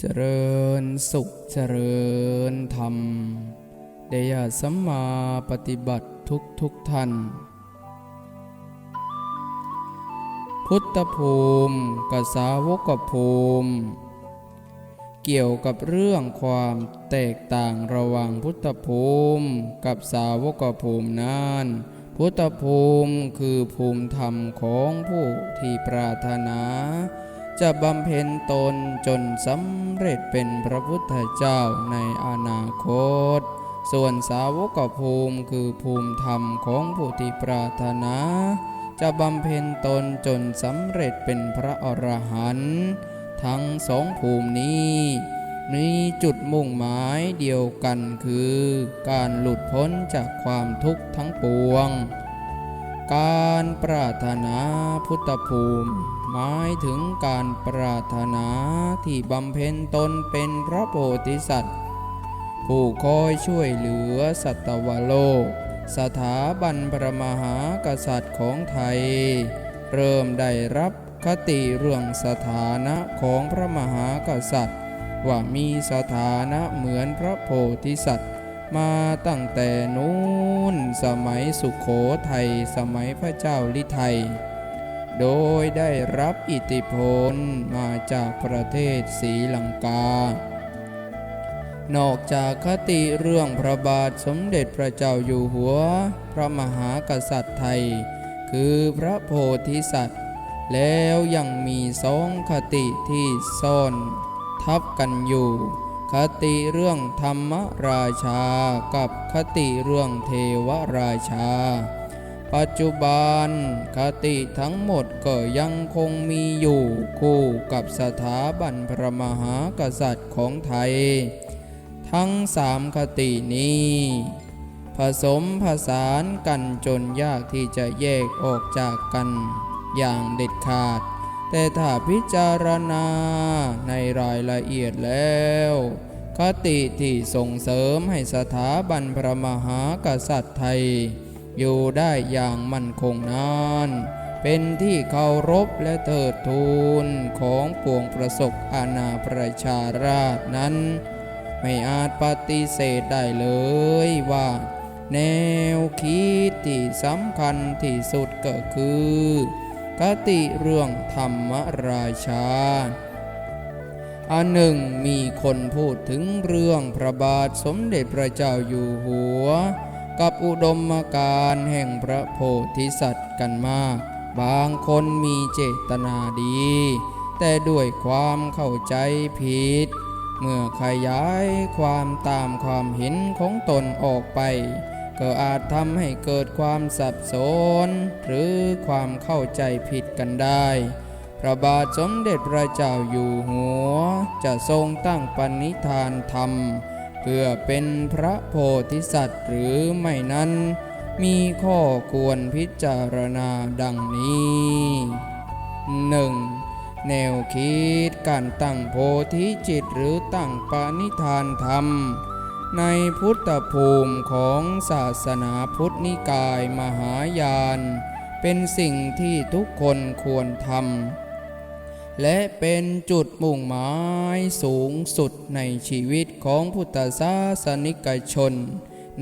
เจริญสุขเจริญธรรมเดยสัมมาปฏิบัติทุกทุกท่าน พุทธภูมิกับสาวกภูมิ เกี่ยวกับเรื่องความแตกต่างระหว่างพุทธภูมิกับสาวกภูมินั้นพุทธภูมิคือภูมิธรรมของผู้ที่ปรารถนา จะบำเพ็ญตนจนสำเร็จเป็นพระพุทธเจ้าในอนาคต ส่วนสาวกภูมิคือภูมิธรรมของผู้ที่ปรารถนา จะบำเพ็ญตนจนสำเร็จเป็นพระอรหันต์ทั้งสองภูมินี้มีจุดมุ่งหมายเดียวกันคือ การหลุดพ้นจากความทุกข์ทั้งปวง การปรารถนาพุทธภูมิ หมายถึงการปรารถนาที่บำเพ็ญตนเป็นพระโพธิสัตว์ ผู้คอยช่วยเหลือสัตวโลก สถาบันพระมหากษัตริย์ของไทย เริ่มได้รับคติเรื่องสถานะของพระมหากษัตริย์ ว่ามีสถานะเหมือนพระโพธิสัตว์ มาตั้งแต่นู้นสมัยสุขโขทัยสมัยพระเจ้าลิไทย โดยได้รับอิทธิพลมาจากประเทศศรีลังกา นอกจากคติเรื่องพระบาทสมเด็จพระเจ้าอยู่หัว พระมหากษัตริย์ไทย คือพระโพธิสัตว์ แล้วยังมีสองคติที่ซ่อนทับกันอยู่ คติเรื่องธรรมราชากับคติเรื่องเทวราชา ปัจจุบันคติทั้งหมดก็ยังคงมีอยู่คู่กับสถาบันพระมหากษัตริย์ของไทย ทั้งสามคตินี้ ผสมผสานกันจนยากที่จะแยกออกจากกันอย่างเด็ดขาด แต่ถ้าพิจารณาในรายละเอียดแล้วคติที่ส่งเสริมให้สถาบันพระมหากษัตริย์ไทย อยู่ได้อย่างมั่นคงนาน เป็นที่เคารพและเทิดทูนของปวงประสบอาณาประชาราษฎร์นั้น ไม่อาจปฏิเสธได้เลยว่า แนวคิดที่สำคัญที่สุดก็คือ คติเรื่องธรรมราชาอันหนึ่งมีคนพูดถึงเรื่องพระบาทสมเด็จพระเจ้าอยู่หัว กับอุดมการแห่งพระโพธิสัตว์กันมาก บางคนมีเจตนาดี แต่ด้วยความเข้าใจผิด เมื่อขยายความตามความเห็นของตนออกไป ก็อาจทำให้เกิดความสับสน หรือความเข้าใจผิดกันได้พระบาทสมเด็จพระเจ้าอยู่หัว จะทรงตั้งปณิธานธรรม พื่อเป็นพระโพธิสัตว์หรือไม่นั้น มีข้อควรพิจารณาดังนี้ 1. แนวคิดการตั้งโพธิจิตหรือตั้งปณิธานธรรม ในพุทธภูมิของศาสนาพุทธนิกายมหายาน เป็นสิ่งที่ทุกคนควรทำ และเป็นจุดมุ่งหมายสูงสุดในชีวิตของพุทธศาสนิกชน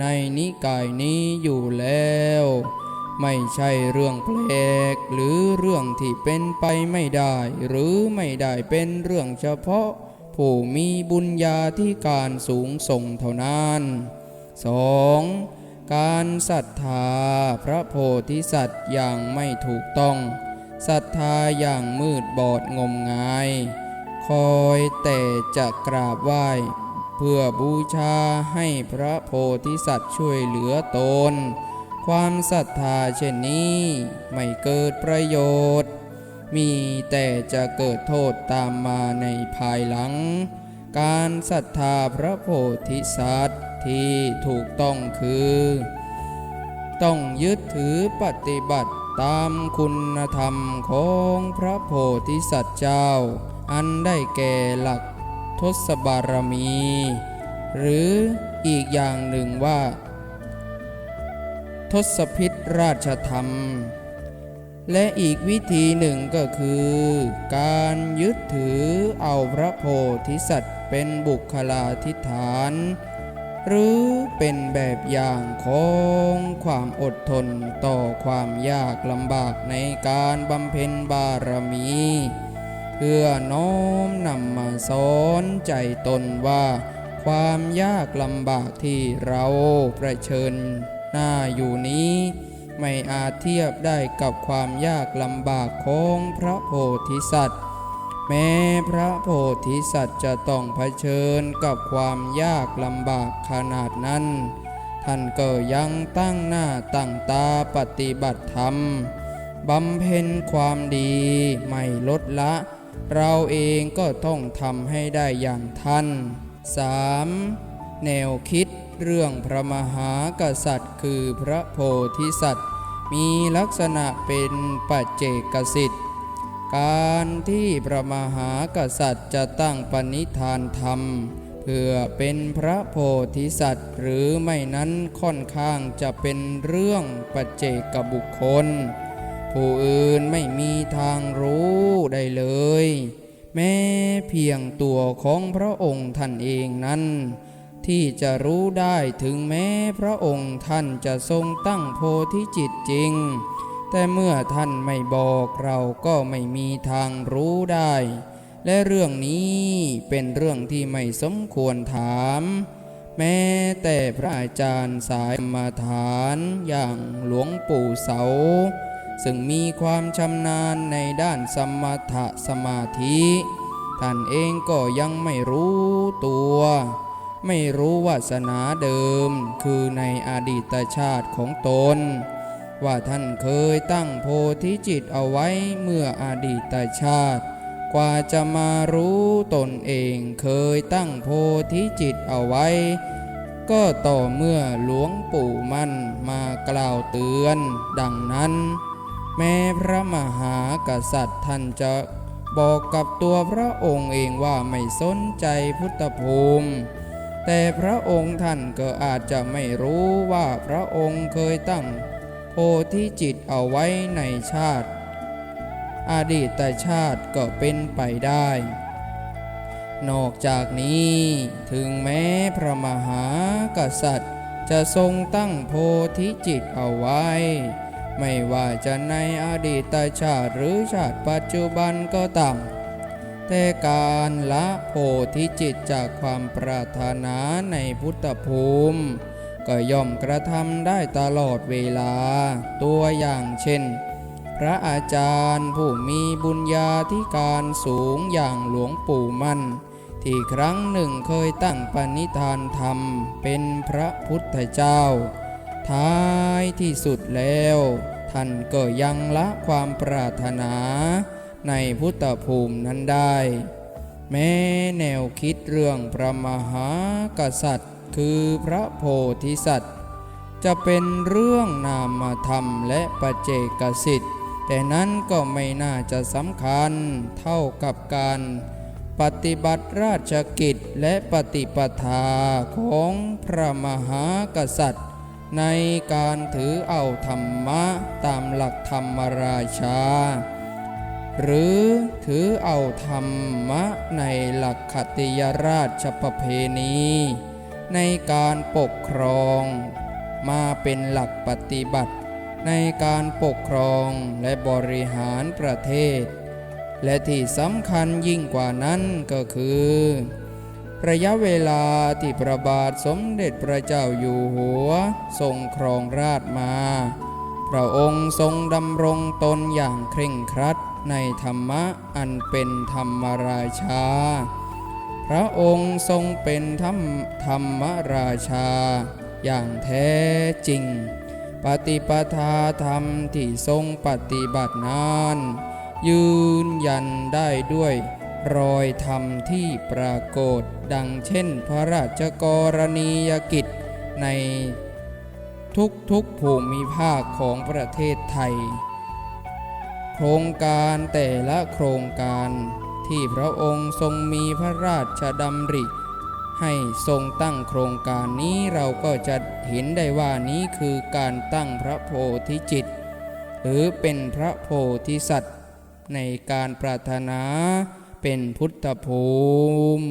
ในนิกายนี้อยู่แล้ว ไม่ใช่เรื่องแปลก หรือเรื่องที่เป็นไปไม่ได้ หรือไม่ได้เป็นเรื่องเฉพาะ ผู้มีบุญญาธิการสูงส่งเท่านั้น 2. การศรัทธาพระโพธิสัตว์อย่างไม่ถูกต้อง ศรัทธาอย่างมืดบอดงมงาย คอยแต่จะกราบไหว้ เพื่อบูชาให้พระโพธิสัตว์ช่วยเหลือตน ความศรัทธาเช่นนี้ไม่เกิดประโยชน์ มีแต่จะเกิดโทษตามมาในภายหลัง การศรัทธาพระโพธิสัตว์ที่ถูกต้องคือ ต้องยึดถือปฏิบัติ ตามคุณธรรมของพระโพธิสัตว์เจ้า อันได้แก่หลักทศบารมี หรืออีกอย่างหนึ่งว่า ทศพิษราชธรรม และอีกวิธีหนึ่งก็คือ การยึดถือเอาพระโพธิสัตว์เป็นบุคลาธิฐาน หรือเป็นแบบอย่างของความอดทนต่อความยากลำบากในการบำเพ็ญบารมี เพื่อน้อมนำมาสอนใจตนว่า ความยากลำบากที่เราประชิญหน้าอยู่นี้ ไม่อาจเทียบได้กับความยากลำบากของพระโพธิสัตว์ แม้พระโพธิสัตว์จะต้องเผชิญกับความยากลำบากขนาดนั้น ท่านก็ยังตั้งหน้าตั้งตาปฏิบัติธรรมบำเพ็ญความดีไม่ลดละ เราเองก็ต้องทำให้ได้อย่างท่าน 3. แนวคิดเรื่องพระมหากษัตริย์คือพระโพธิสัตว์ มีลักษณะเป็นปัจเจกสิทธิ การที่พระมหากษัตริย์จะตั้งปณิธานธรรม เพื่อเป็นพระโพธิสัตว์ หรือไม่นั้นค่อนข้างจะเป็นเรื่องปัจเจกบุคคล ผู้อื่นไม่มีทางรู้ได้เลย แม้เพียงตัวของพระองค์ท่านเองนั้น ที่จะรู้ได้ถึงแม้พระองค์ท่านจะทรงตั้งโพธิจิตจริง แต่เมื่อท่านไม่บอกเราก็ไม่มีทางรู้ได้ และเรื่องนี้เป็นเรื่องที่ไม่สมควรถาม แม้แต่พระอาจารย์สายมาฐานอย่างหลวงปู่เสา ซึ่งมีความชำนาญในด้านสมถะสมาธิ ท่านเองก็ยังไม่รู้ตัว ไม่รู้วาสนาเดิมคือในอดีตชาติของตน ว่าท่านเคยตั้งโพธิจิตเอาไว้เมื่ออดีตชาติ กว่าจะมารู้ตนเองเคยตั้งโพธิจิตเอาไว้ ก็ต่อเมื่อหลวงปู่มั่นมากล่าวเตือน ดังนั้น แม้พระมหากษัตริย์ท่านจะบอกกับตัวพระองค์เองว่าไม่สนใจพุทธภูมิ แต่พระองค์ท่านก็อาจจะไม่รู้ว่าพระองค์เคยตั้ง โพธิจิตเอาไว้ในชาติ อดีตชาติก็เป็นไปได้ นอกจากนี้ถึงแม้พระมหากษัตริย์ จะทรงตั้งโพธิจิตเอาไว้ ไม่ว่าจะในอดีตชาติหรือชาติปัจจุบันก็ตามแต่การละโพธิจิตจากความปรารถนาในพุทธภูมิ ก็ย่อมกระทำได้ตลอดเวลา ตัวอย่างเช่น พระอาจารย์ผู้มีบุญญาธิการสูงอย่างหลวงปู่มั่น ที่ครั้งหนึ่งเคยตั้งปณิธานธรรมเป็นพระพุทธเจ้า ท้ายที่สุดแล้ว ท่านก็ยังละความปรารถนาในพุทธภูมินั้นได้ แม้แนวคิดเรื่องพระมหากษัตริย์ คือพระโพธิสัตว์ จะเป็นเรื่องนามธรรมและปัจเจกสิทธิ์แต่นั้นก็ไม่น่าจะสำคัญเท่ากับการปฏิบัติราชกิจและปฏิปทาของพระมหากษัตริย์ ในการถือเอาธรรมะตามหลักธรรมราชา หรือถือเอาธรรมะในหลักคติยราชประเพณี ในการปกครอง มาเป็นหลักปฏิบัติ ในการปกครองและบริหารประเทศ และที่สำคัญยิ่งกว่านั้นก็คือ ระยะเวลาที่พระบาทสมเด็จพระเจ้าอยู่หัวทรงครองราชมาพระองค์ทรงดำรงตนอย่างเคร่งครัดในธรรมะอันเป็นธรรมราชา พระองค์ทรงเป็นธรรมธรรมราชา อย่างแท้จริง ปฏิปทาธรรมที่ทรงปฏิบัตินั้นยืนยันได้ด้วยรอยธรรมที่ปรากฏดังเช่นพระราชกรณียกิจในทุกๆภูมิภาคของประเทศไทย โครงการแต่ละโครงการ ที่พระองค์ทรงมีพระราชดำริ ให้ทรงตั้งโครงการนี้เราก็จะเห็นได้ว่านี้คือการตั้งพระโพธิจิต หรือเป็นพระโพธิสัตว์ ในการปรารถนาเป็นพุทธภูมิ